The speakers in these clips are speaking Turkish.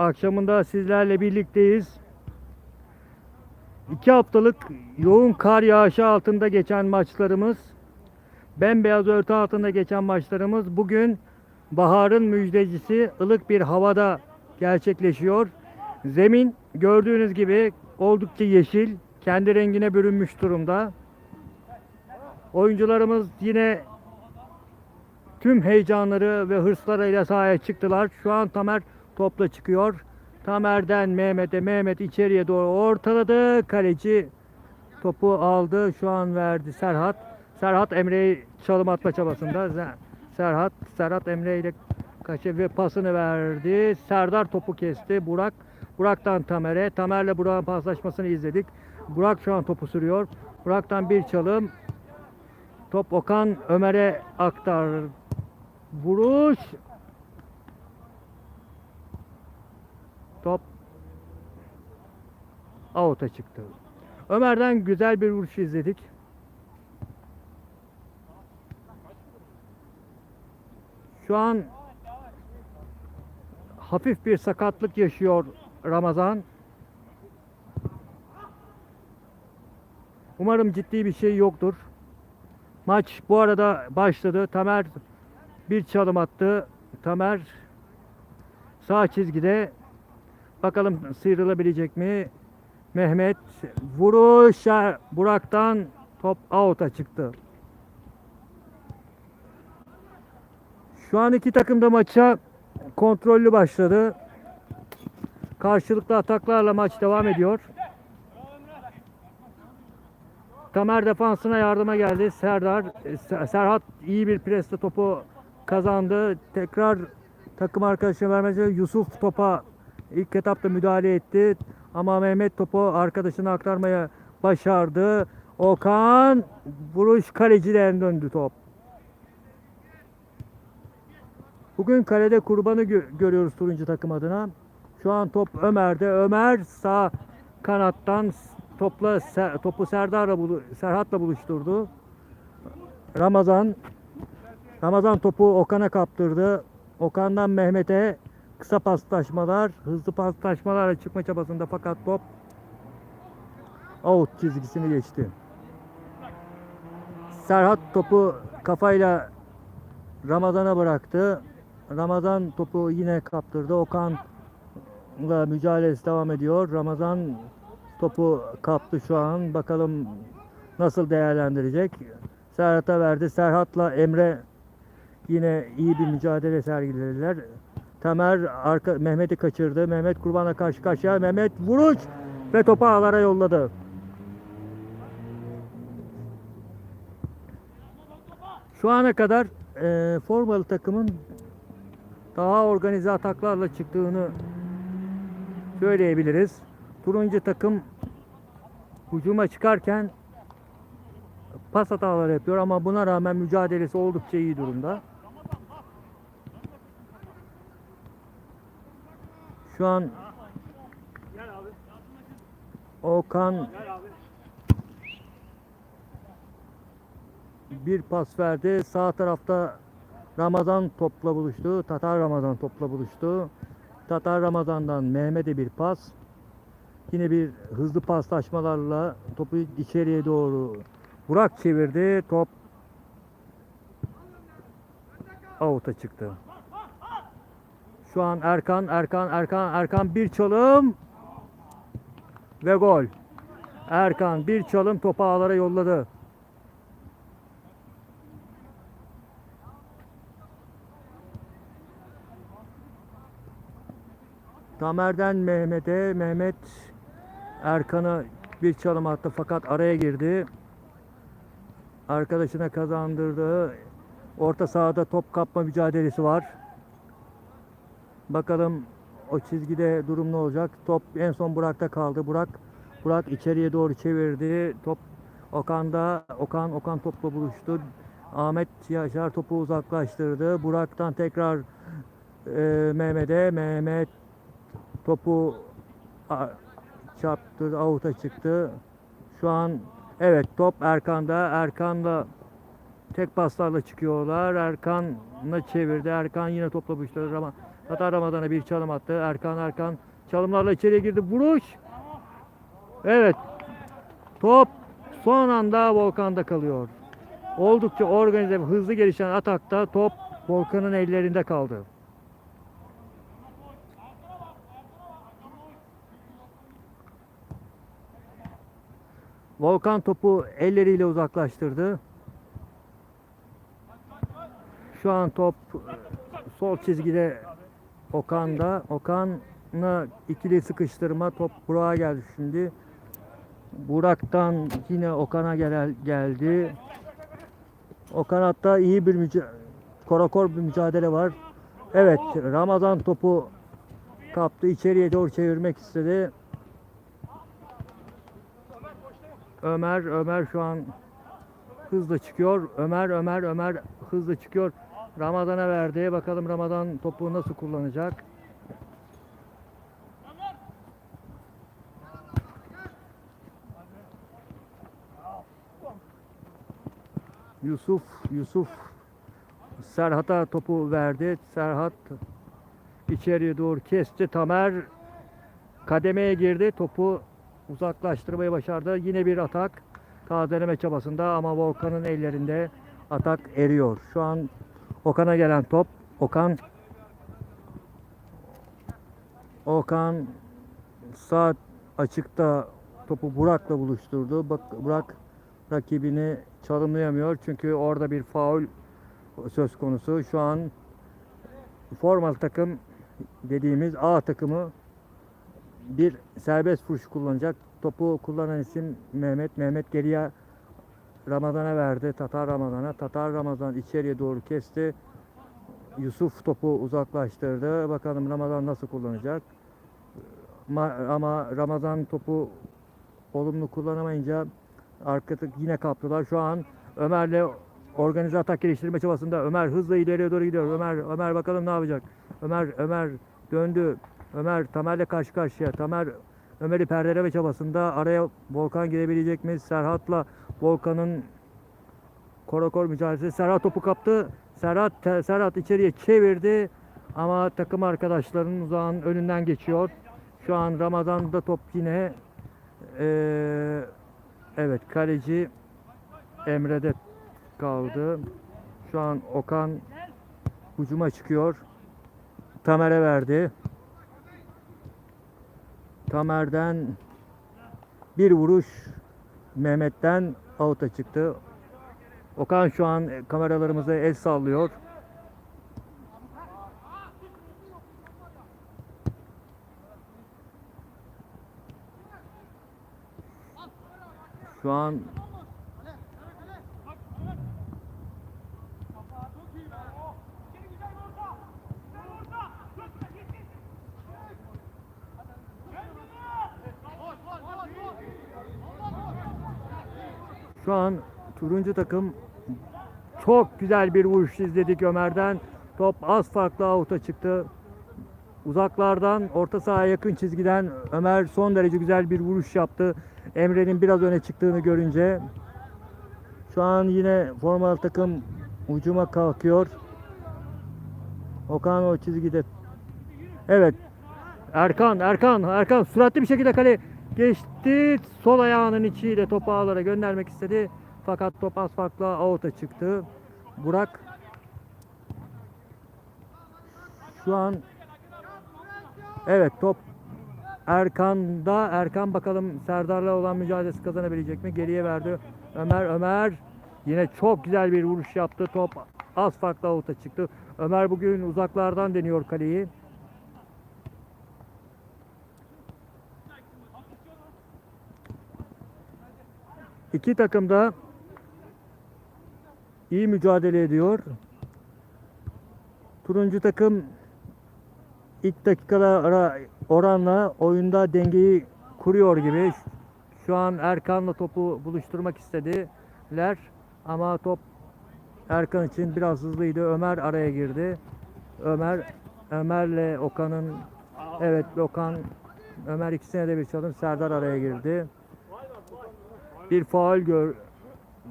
akşamında sizlerle birlikteyiz. İki haftalık yoğun kar yağışı altında geçen maçlarımız, bembeyaz örtü altında geçen maçlarımız bugün baharın müjdecisi ılık bir havada gerçekleşiyor. Zemin gördüğünüz gibi oldukça yeşil, kendi rengine bürünmüş durumda. Oyuncularımız yine tüm heyecanları ve hırslarıyla sahaya çıktılar. Şu an Tamer topla çıkıyor. Tamer'den Mehmet'e, Mehmet içeriye doğru ortaladı. Kaleci topu aldı. Şu an verdi Serhat. Serhat Emre'yi çalım atma çabasında. Serhat, Serhat Emre ile kaçı ve pasını verdi. Serdar topu kesti. Burak, Burak'tan Tamer'e. Tamer'le Burak'ın paslaşmasını izledik. Burak şu an topu sürüyor. Burak'tan bir çalım. Top Okan Ömer'e aktar. Vuruş. Top out'a çıktı. Ömer'den güzel bir vuruş izledik. Şu an hafif bir sakatlık yaşıyor Ramazan. Umarım ciddi bir şey yoktur. Maç bu arada başladı. Tamer bir çalım attı. Tamer sağ çizgide. Bakalım sıyrılabilecek mi? Mehmet vuruş Burak'tan top out'a çıktı. Şu an iki takım da maça kontrollü başladı. Karşılıklı ataklarla maç devam ediyor. Tamer defansına yardıma geldi. Serdar, Se- Serhat iyi bir presle topu kazandı. Tekrar takım arkadaşına vermesi Yusuf topa ilk etapta müdahale etti. Ama Mehmet topu arkadaşına aktarmaya başardı. Okan vuruş kaleciden döndü top. Bugün kalede kurbanı gö- görüyoruz turuncu takım adına. Şu an top Ömer'de. Ömer sağ kanattan topla topu Serdar'la Serhat'la buluşturdu. Ramazan Ramazan topu Okan'a kaptırdı. Okan'dan Mehmet'e kısa paslaşmalar, hızlı paslaşmalarla çıkma çabasında fakat top out çizgisini geçti. Serhat topu kafayla Ramazan'a bıraktı. Ramazan topu yine kaptırdı. Okan'la mücadelesi devam ediyor. Ramazan topu kaptı şu an. Bakalım nasıl değerlendirecek. Serhat'a verdi. Serhat'la Emre yine iyi bir mücadele sergilediler. Tamer arka Mehmet'i kaçırdı. Mehmet Kurban'la karşı karşıya. Mehmet vuruş ve topu ağlara yolladı. Şu ana kadar e, formalı takımın daha organize ataklarla çıktığını söyleyebiliriz. Turuncu takım hücuma çıkarken pas hataları yapıyor ama buna rağmen mücadelesi oldukça iyi durumda. Şu an Okan bir pas verdi. Sağ tarafta Ramazan topla buluştu. Tatar Ramazan topla buluştu. Tatar Ramazan'dan Mehmet'e bir pas. Yine bir hızlı paslaşmalarla topu içeriye doğru Burak çevirdi. Top out'a çıktı. Şu an Erkan, Erkan, Erkan, Erkan bir çalım ve gol. Erkan bir çalım topu ağlara yolladı. Tamer'den Mehmet'e, Mehmet Erkan'a bir çalım attı fakat araya girdi. Arkadaşına kazandırdı. Orta sahada top kapma mücadelesi var. Bakalım o çizgide durum ne olacak? Top en son Burak'ta kaldı. Burak Burak içeriye doğru çevirdi. Top Okan'da. Okan Okan topla buluştu. Ahmet Yaşar topu uzaklaştırdı. Burak'tan tekrar e, Mehmet'e. Mehmet topu a- çarptı, avuta çıktı. Şu an evet top Erkan'da. Erkan'la tek paslarla çıkıyorlar. Erkan'la çevirdi. Erkan yine topla buluşturdu ama Tatar Ramazan'a bir çalım attı. Erkan Erkan çalımlarla içeriye girdi. Vuruş. Evet. Top son anda Volkan'da kalıyor. Oldukça organize ve hızlı gelişen atakta top Volkan'ın ellerinde kaldı. Volkan topu elleriyle uzaklaştırdı. Şu an top sol çizgide Okan'da. Okan'la ikili sıkıştırma top Burak'a geldi şimdi. Burak'tan yine Okan'a gel geldi. O kanatta iyi bir müca- korakor bir mücadele var. Evet Ramazan topu kaptı içeriye doğru çevirmek istedi. Ömer Ömer şu an hızla çıkıyor. Ömer Ömer Ömer hızla çıkıyor. Ramazan'a verdi. Bakalım Ramazan topu nasıl kullanacak. Yusuf Yusuf Serhat'a topu verdi. Serhat içeriye doğru kesti. Tamer kademeye girdi. Topu uzaklaştırmayı başardı. Yine bir atak. Tazeleme çabasında ama Volkan'ın ellerinde atak eriyor. Şu an Okan'a gelen top. Okan Okan sağ açıkta topu Burak'la buluşturdu. Bak Burak rakibini çalımlayamıyor çünkü orada bir faul söz konusu. Şu an formal takım dediğimiz A takımı bir serbest vuruş kullanacak. Topu kullanan isim Mehmet. Mehmet geriye Ramazan'a verdi. Tatar Ramazan'a. Tatar Ramazan içeriye doğru kesti. Yusuf topu uzaklaştırdı. Bakalım Ramazan nasıl kullanacak. Ma- ama Ramazan topu olumlu kullanamayınca arkada yine kaptılar. Şu an Ömer'le organize atak geliştirme çabasında Ömer hızla ileriye doğru gidiyor. Ömer Ömer bakalım ne yapacak. Ömer Ömer döndü. Ömer Tamer'le karşı karşıya. Tamer Ömer'i perdeleme çabasında araya Volkan girebilecek mi? Serhat'la Volkan'ın korakor mücadelesi. Serhat topu kaptı. Serhat Serhat içeriye çevirdi ama takım arkadaşlarının uzağın önünden geçiyor. Şu an Ramazan'da top yine eee, evet kaleci Emre'de kaldı. Şu an Okan hücuma çıkıyor. Tamer'e verdi. Tamer'den bir vuruş Mehmet'ten out'a çıktı. Okan şu an kameralarımıza el sallıyor. Şu an Şu an turuncu takım çok güzel bir vuruş izledik Ömer'den. Top az farklı out'a çıktı. Uzaklardan orta sahaya yakın çizgiden Ömer son derece güzel bir vuruş yaptı. Emre'nin biraz öne çıktığını görünce. Şu an yine formal takım ucuma kalkıyor. Okan o çizgide. Evet. Erkan, Erkan, Erkan süratli bir şekilde kale geçti. Sol ayağının içiyle topu ağlara göndermek istedi. Fakat top az farkla out'a çıktı. Burak şu an evet top Erkan'da. Erkan bakalım Serdar'la olan mücadelesi kazanabilecek mi? Geriye verdi. Ömer Ömer yine çok güzel bir vuruş yaptı. Top az farkla out'a çıktı. Ömer bugün uzaklardan deniyor kaleyi. İki takım da iyi mücadele ediyor. Turuncu takım ilk dakikalara oranla oyunda dengeyi kuruyor gibi. Şu an Erkan'la topu buluşturmak istediler ama top Erkan için biraz hızlıydı. Ömer araya girdi. Ömer Ömer'le Okan'ın evet Okan Ömer ikisine de bir çalım. Serdar araya girdi. Bir faul gör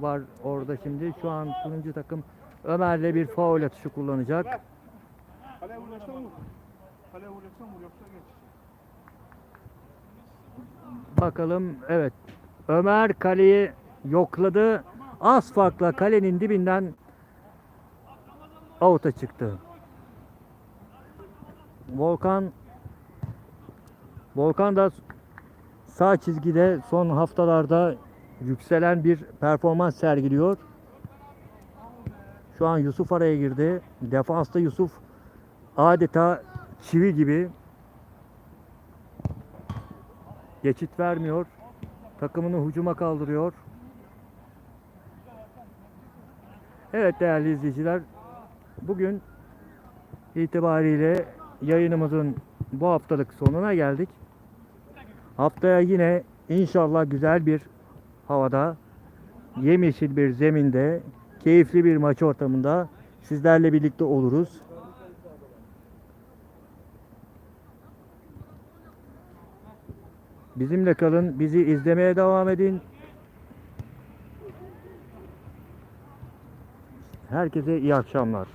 var orada şimdi. Şu an turuncu takım Ömer'le bir faul atışı kullanacak. Kaleye ulaştın mı? Kaleye vuracaksan vur yoksa geç. Bakalım evet. Ömer kaleyi yokladı. Az farkla kalenin dibinden avuta çıktı. Volkan Volkan da sağ çizgide son haftalarda yükselen bir performans sergiliyor. Şu an Yusuf araya girdi. Defansta Yusuf adeta çivi gibi geçit vermiyor. Takımını hücuma kaldırıyor. Evet değerli izleyiciler. Bugün itibariyle yayınımızın bu haftalık sonuna geldik. Haftaya yine inşallah güzel bir havada, yemyeşil bir zeminde, keyifli bir maç ortamında sizlerle birlikte oluruz. Bizimle kalın, bizi izlemeye devam edin. Herkese iyi akşamlar.